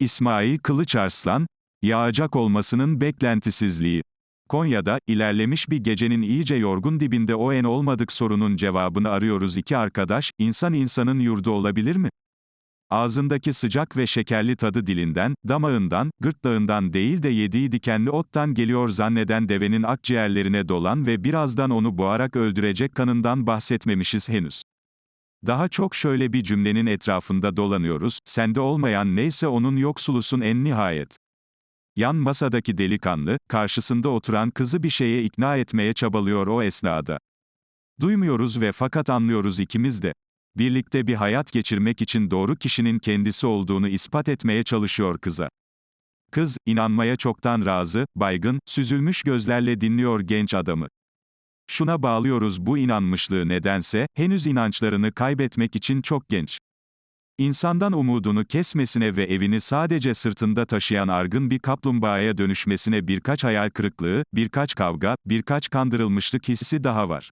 İsmail Kılıçarslan, yağacak olmasının beklentisizliği. Konya'da, ilerlemiş bir gecenin iyice yorgun dibinde o en olmadık sorunun cevabını arıyoruz iki arkadaş, insan insanın yurdu olabilir mi? Ağzındaki sıcak ve şekerli tadı dilinden, damağından, gırtlağından değil de yediği dikenli ottan geliyor zanneden devenin akciğerlerine dolan ve birazdan onu boğarak öldürecek kanından bahsetmemişiz henüz. Daha çok şöyle bir cümlenin etrafında dolanıyoruz, sende olmayan neyse onun yoksulusun en nihayet. Yan masadaki delikanlı, karşısında oturan kızı bir şeye ikna etmeye çabalıyor o esnada. Duymuyoruz ve fakat anlıyoruz ikimiz de. Birlikte bir hayat geçirmek için doğru kişinin kendisi olduğunu ispat etmeye çalışıyor kıza. Kız, inanmaya çoktan razı, baygın, süzülmüş gözlerle dinliyor genç adamı. Şuna bağlıyoruz bu inanmışlığı nedense, henüz inançlarını kaybetmek için çok genç. İnsandan umudunu kesmesine ve evini sadece sırtında taşıyan argın bir kaplumbağaya dönüşmesine birkaç hayal kırıklığı, birkaç kavga, birkaç kandırılmışlık hissi daha var.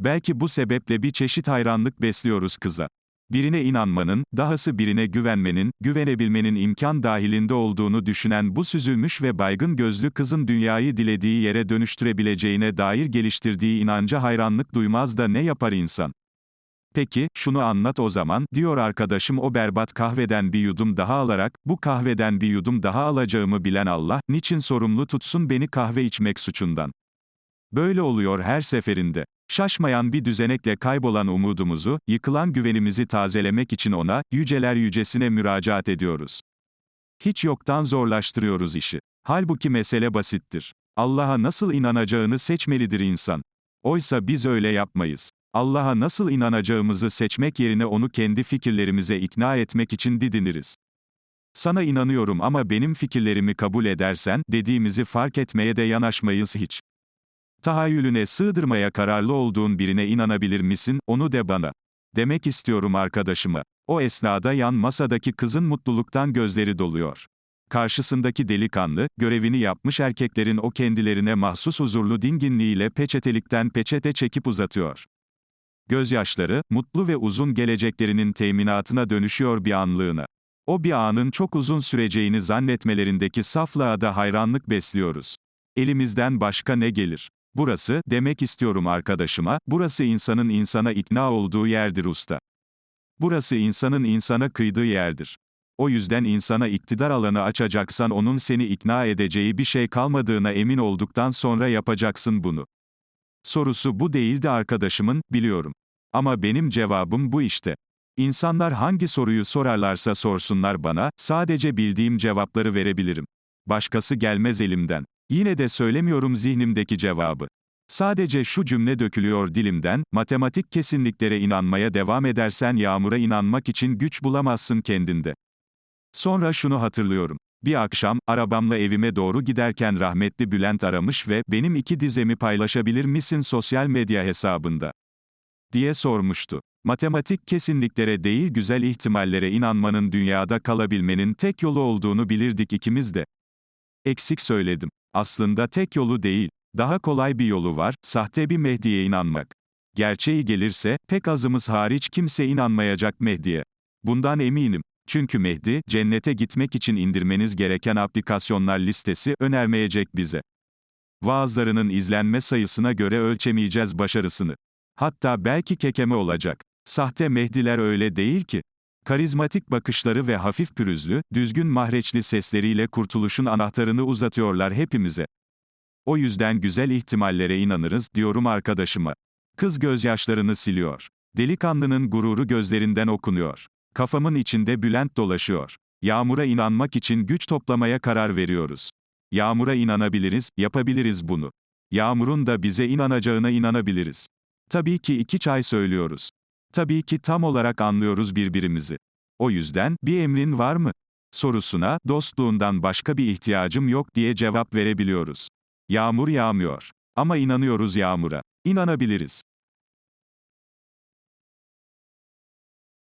Belki bu sebeple bir çeşit hayranlık besliyoruz kıza. Birine inanmanın, dahası birine güvenmenin, güvenebilmenin imkan dahilinde olduğunu düşünen bu süzülmüş ve baygın gözlü kızın dünyayı dilediği yere dönüştürebileceğine dair geliştirdiği inanca hayranlık duymaz da ne yapar insan? Peki, şunu anlat o zaman, diyor arkadaşım o berbat kahveden bir yudum daha alarak, bu kahveden bir yudum daha alacağımı bilen Allah, niçin sorumlu tutsun beni kahve içmek suçundan? Böyle oluyor her seferinde. Şaşmayan bir düzenekle kaybolan umudumuzu, yıkılan güvenimizi tazelemek için ona, yüceler yücesine müracaat ediyoruz. Hiç yoktan zorlaştırıyoruz işi. Halbuki mesele basittir. Allah'a nasıl inanacağını seçmelidir insan. Oysa biz öyle yapmayız. Allah'a nasıl inanacağımızı seçmek yerine onu kendi fikirlerimize ikna etmek için didiniriz. Sana inanıyorum ama benim fikirlerimi kabul edersen, dediğimizi fark etmeye de yanaşmayız hiç. Tahayyülüne sığdırmaya kararlı olduğun birine inanabilir misin, onu de bana. Demek istiyorum arkadaşıma. O esnada yan masadaki kızın mutluluktan gözleri doluyor. Karşısındaki delikanlı, görevini yapmış erkeklerin o kendilerine mahsus huzurlu dinginliğiyle peçetelikten peçete çekip uzatıyor. Gözyaşları, mutlu ve uzun geleceklerinin teminatına dönüşüyor bir anlığına. O bir anın çok uzun süreceğini zannetmelerindeki saflığa da hayranlık besliyoruz. Elimizden başka ne gelir? Burası, demek istiyorum arkadaşıma, burası insanın insana ikna olduğu yerdir usta. Burası insanın insana kıydığı yerdir. O yüzden insana iktidar alanı açacaksan onun seni ikna edeceği bir şey kalmadığına emin olduktan sonra yapacaksın bunu. Sorusu bu değildi arkadaşımın, biliyorum. Ama benim cevabım bu işte. İnsanlar hangi soruyu sorarlarsa sorsunlar bana, sadece bildiğim cevapları verebilirim. Başkası gelmez elimden. Yine de söylemiyorum zihnimdeki cevabı. Sadece şu cümle dökülüyor dilimden, matematik kesinliklere inanmaya devam edersen yağmura inanmak için güç bulamazsın kendinde. Sonra şunu hatırlıyorum. Bir akşam, arabamla evime doğru giderken rahmetli Bülent aramış ve, benim iki dizemi paylaşabilir misin sosyal medya hesabında? diye sormuştu. Matematik kesinliklere değil güzel ihtimallere inanmanın dünyada kalabilmenin tek yolu olduğunu bilirdik ikimiz de. Eksik söyledim. Aslında tek yolu değil. Daha kolay bir yolu var, sahte bir Mehdi'ye inanmak. Gerçeği gelirse, pek azımız hariç kimse inanmayacak Mehdi'ye. Bundan eminim. Çünkü Mehdi, cennete gitmek için indirmeniz gereken aplikasyonlar listesi önermeyecek bize. Vaazlarının izlenme sayısına göre ölçemeyeceğiz başarısını. Hatta belki kekeme olacak. Sahte Mehdiler öyle değil ki. Karizmatik bakışları ve hafif pürüzlü, düzgün mahreçli sesleriyle kurtuluşun anahtarını uzatıyorlar hepimize. O yüzden güzel ihtimallere inanırız, diyorum arkadaşıma. Kız gözyaşlarını siliyor. Delikanlının gururu gözlerinden okunuyor. Kafamın içinde Bülent dolaşıyor. Yağmura inanmak için güç toplamaya karar veriyoruz. Yağmura inanabiliriz, yapabiliriz bunu. Yağmurun da bize inanacağına inanabiliriz. Tabii ki iki çay söylüyoruz. Tabii ki tam olarak anlıyoruz birbirimizi. O yüzden, bir emrin var mı? Sorusuna, dostluğundan başka bir ihtiyacım yok diye cevap verebiliyoruz. Yağmur yağmıyor. Ama inanıyoruz yağmura. İnanabiliriz.